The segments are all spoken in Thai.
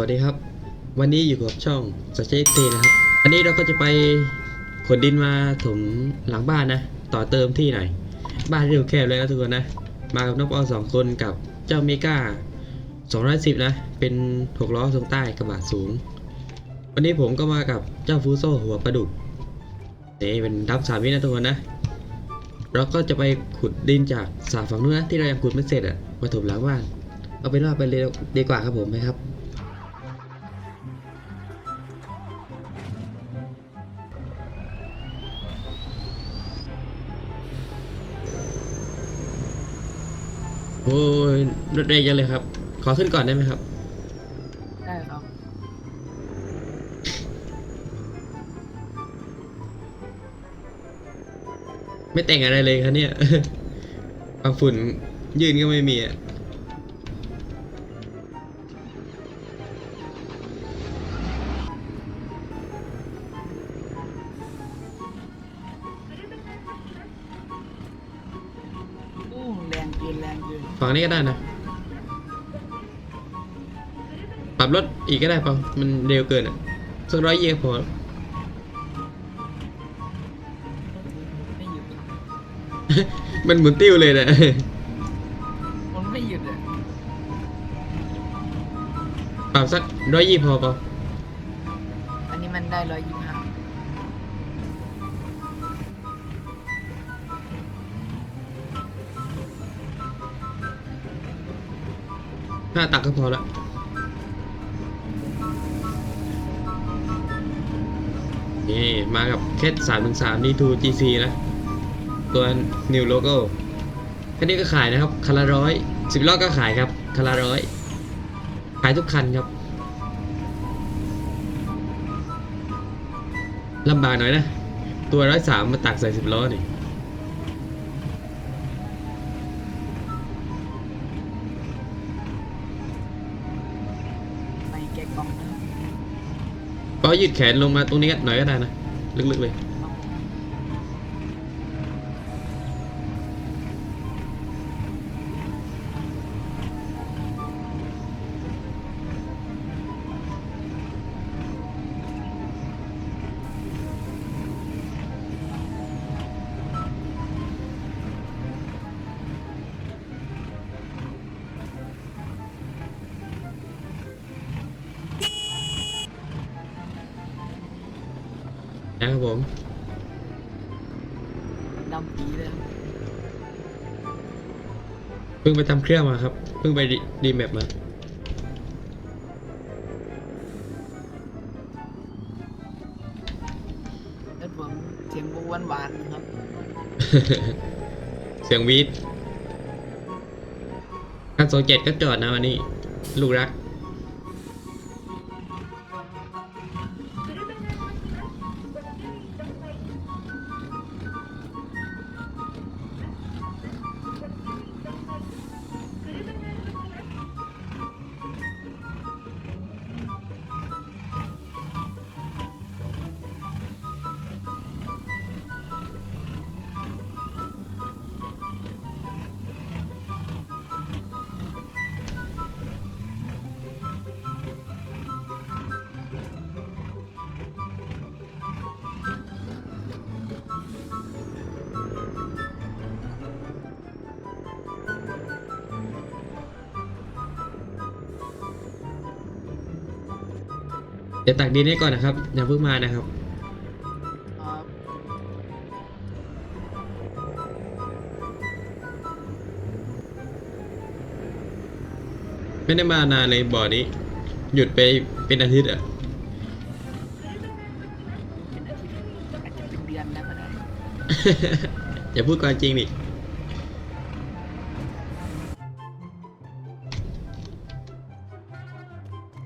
วัสดีครับ วันนี้อยู่กับช่องสเจตนะครับ อันนี้เราก็จะไปขนดินมาถมหลังบ้านนะ ต่อเติมที่หน่อย บ้านเรียวแคบเลยนะทุกคนนะ มากับน้องปอสองคนกับเจ้าเมกา210 นะ เป็นหกล้อทรงใต้กระบะสูง วันนี้ผมก็มากับเจ้าฟูโซหัวปลาดุกนี่เป็นดับสามวินะทุกคนนะ เราก็จะไปขุดดินจากสาฝั่งนู้นนะที่เรายังขุดไม่เสร็จอะมาถมหลังบ้าน เอาเป็นว่าไปเลยดีกว่าครับผมไหมครับ อ้ยรถเร็วจังเลยครับ ขอขึ้นก่อนได้ไหมครับ ได้ครับไม่แต่งอะไรเลยครับเนี่ย บางฝุ่น ยืนก็ไม่มีอะ ฝั่งนี้ก็ได้นะ ปรับรถอีกก็ได้เปล่ามันเร็วเกินอะสักร้อยเยพอไม่หยุดครับมันหมุนติ้วเลยนะ มันไม่หยุดอะปรับสักร้อยยี่พอเปล่าอันนี้มันได้ร้อยยี่สิบห้า ห้าตักก็พอละนี่มากับแค่สามถึงสามนี่ทู GC นะ ตัว New Logo คันนี้ก็ขายนะครับคันละร้อยสิบล้อก็ขายครับคันละร้อยขายทุกคันครับลำบากหน่อยนะ ตัวร้อยสามมาตักใส่สิบล้อนี่ ยืดแขนลงมาตรงนี้หน่อยก็ได้นะ ลึกๆเลย ครับผมดำปีเลยเพิ่งไปทำเครื่องมาครับเพิ่งไปดีแมปมาแล้วผมเสียงหวานหวานๆครับเสียงวีดคันสองเจ็ดก็จอดนะวันนี้ ลูกรัก ดี๋ยวตักดินให้ก่อนนะครับอย่าเพิ่งมานะครับ ครับไม่ได้มานานเลยบ่อนี้ หยุดไปเป็นอาทิตย์อะเป็นอาทิตย์อาจจะเป็นเดือนแล้วก็ได้อย่าพูดความจริงดิ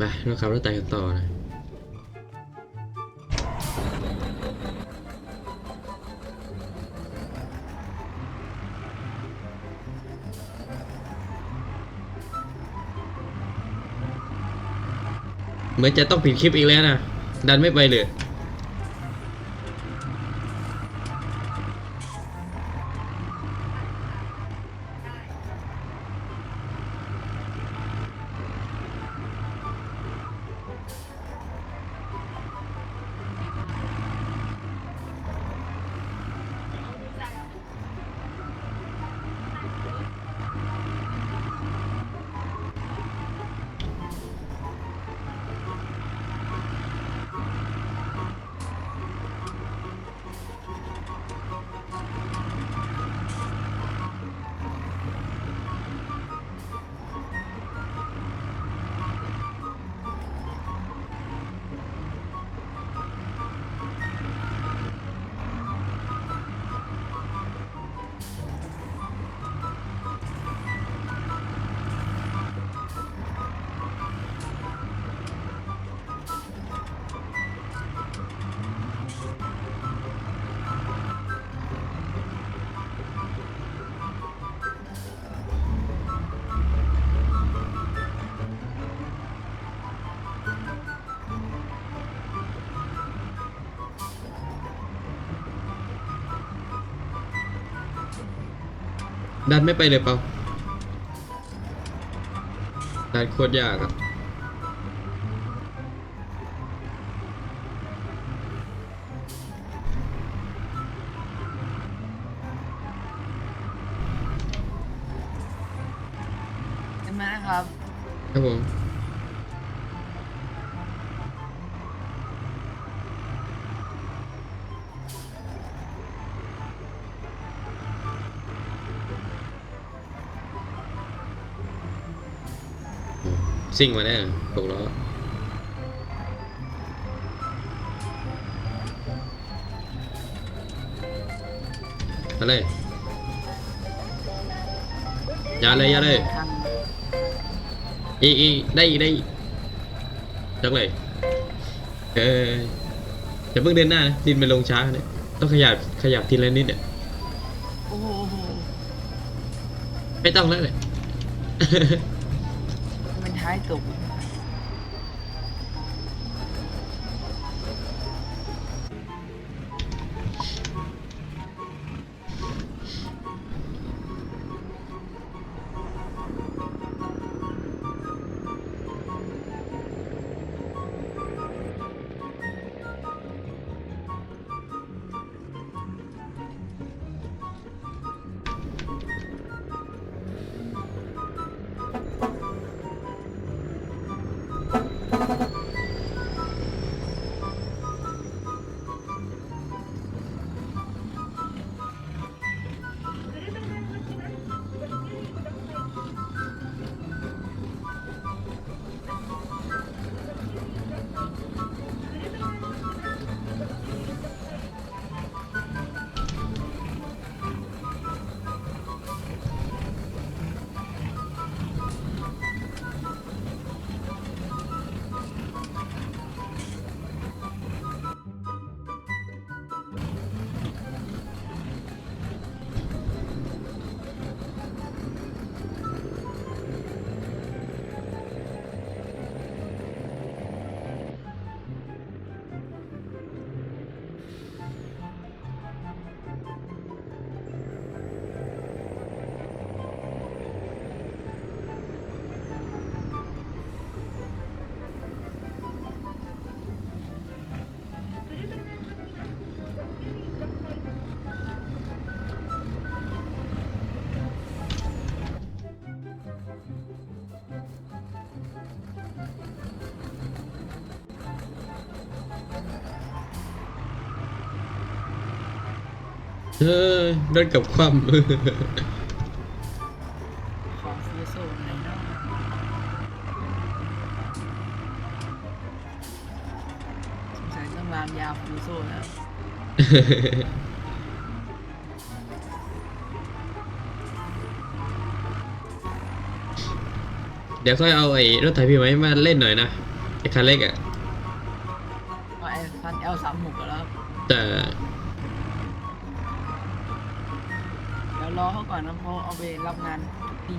มาเราขับรถไต่กันต่อนะ เหมือนจะต้องปิดคลิปอีกแล้วนะ ดันไม่ไปเลย ดันไม่ไปเลยเปล่าดันโคตรยากอะเห็นไหมนะครับ ครับผม ซิ่งมาแน่ตกล้อมาเลยอย่าเลยอย่าเลยทางอีกอีกได้อีกได้อีกจังเลยเออจะเพิ่งเดินหน้านะดินมันลงช้าเนี่ยต้องขยับขยับทีละนิดเนี่ยโอ้โหโอ้โหไม่ต้องแล้วเลย มั เออรถกับความของฟูโซ่อะไรเนาะสงสัยต้องวางยาฟูโซ่แล้วเดี๋ยวค่อยเอาไอ้รถไถพี่ไว้มาเล่นหน่อยนะไอ้คันเล็กอะก็ไอ้พันเอลสามหกแล้วแต่ รอเขาก่อนนะเขาเอาไปรับงานทุ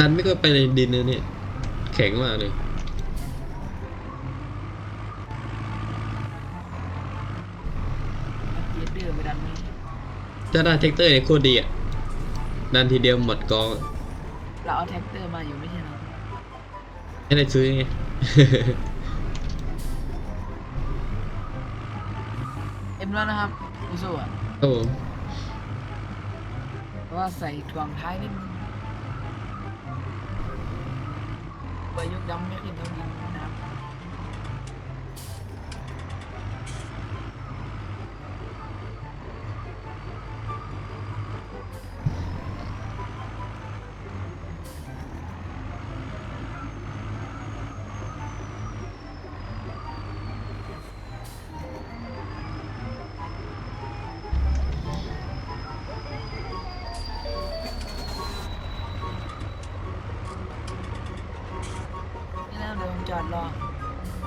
ดันไม่ก็ไปในดินนะเนี่ยแข็งมากเลยเกียร์เดือไปดันนี้ถ้าได้แท็กเตอร์เนี่ยโคตรดีอะดันทีเดียวหมดกองอะเราเอาแท็กเตอร์มาอยู่ไม่ใช่เหรอไม่ได้ซื้อไง เอ็มแล้วนะครับฟูโซ่อะครับผม เพราะว่าใส่ถ่วงท้ายนิดนึง ไปยกย้ำไม่ขึ้นต้องยิน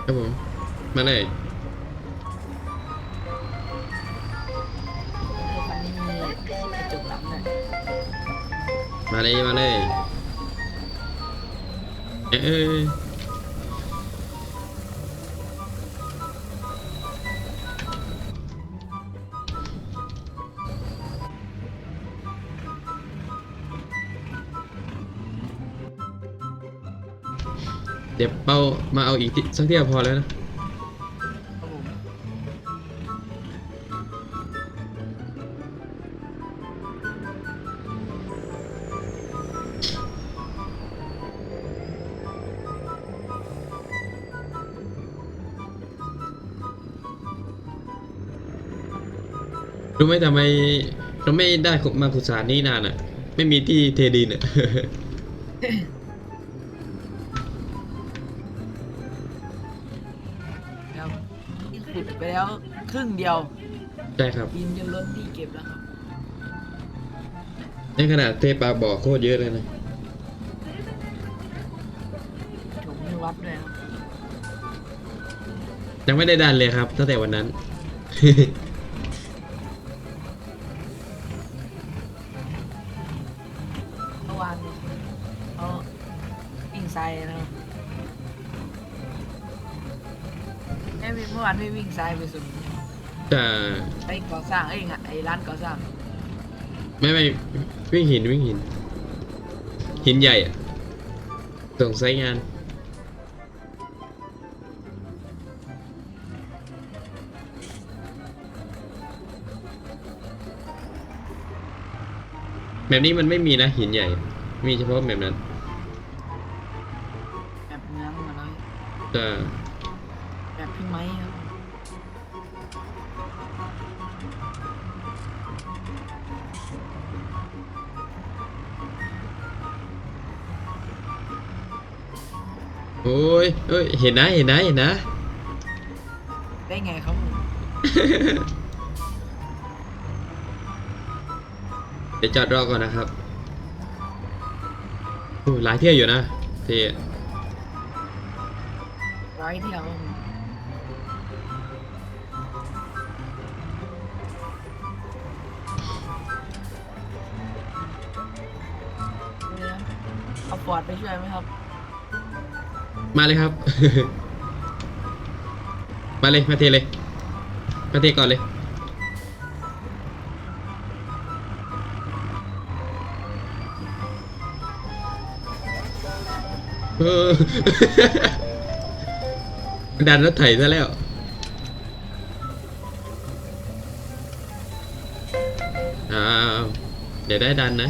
ครับผม มาเลย เออคันนี้มีกระจกหลังด้วยมาเลย มาเลย เออ เดี๋ยวเป้ามาเอาอีกทีสักเที่ยวพอแล้วนะรู้ไหมทำไมเราไม่ได้มาขุดสารนี้นานอะ ไม่มีที่เทดินอะ ไปแล้วครึ่งเดียวใช่ครับดินจะล้นที่เก็บแล้วครับ ในขนาดเทปลาบ่อโคตรเยอะเลยนะผมมีวัดด้วยครับยังไม่ได้ดันเลยครับตั้งแต่วันนั้น ม่เมื่อวานไม่วิ่งทรายไปสุดจะไปก่อสร้างเอ้ยงะไอ้ร้านก่อสร้างไม่ไม่วิ่งหินวิ่งหิน หินใหญ่อะส่งไซต์งาน แบบนี้มันไม่มีนะหินใหญ่ มีเฉพาะแบบนั้น แบบเมืองมาเลยจะแบ อ้ยเอ้ยเห็นนะเห็นนะเห็นนะ ได้ไงครับผมเดี๋ยวจอดรอก่อนนะครับโอ้หลายเที่ยวอยู่นะเที่ยวร้อยเที่ยวครับผมเดี๋ยวเอาปอดไปช่วยไหมครับ มาเลยครับ มาเลย มาเทเลย มาเทก่อนเลย เออ ดันรถไถซะแล้วอ้าวเดี๋ยวได้ดันนะ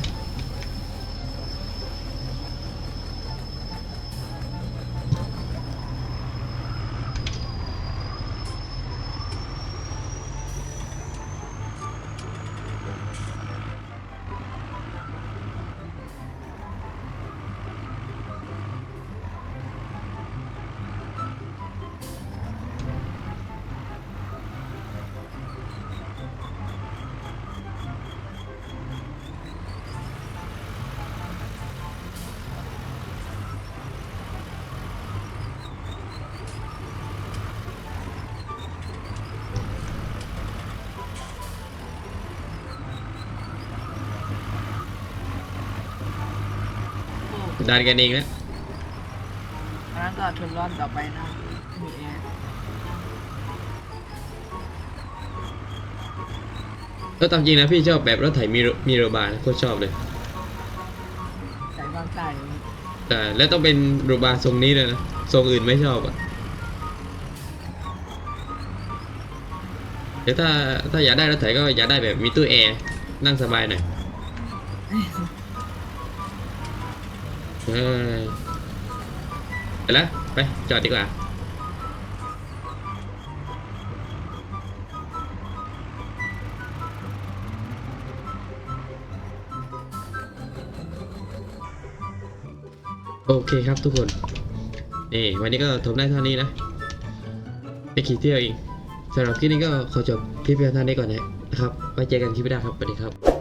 ดันกันเองแล้วอันนั้นก็ทนร้อนต่อไปนะมีแอร์ก็ตามจริงนะพี่ชอบแบบรถไถมีโรมีโรบาร์นะโคตรชอบเลย ใส่บ้างใต้อยู่แต่แล้วต้องเป็นโรบาร์ทรงนี้เลยนะ ทรงอื่นไม่ชอบอะเดี๋ยวถ้าถ้าอยากได้รถไถก็อยากได้แบบมีตู้แอร์นั่งสบายหน่อย เออไปแล้วไปจอดดีกว่า โอเคครับทุกคนนี่วันนี้ก็ทมได้เท่านี้นะไปขี่เที่ยวเองสำหรับคลิปนี้ก็ขอจบคลิปเพียงเท่านี้ก่อนนะครับไว้เจอกันคลิปหน้าครับสวัสดีครับ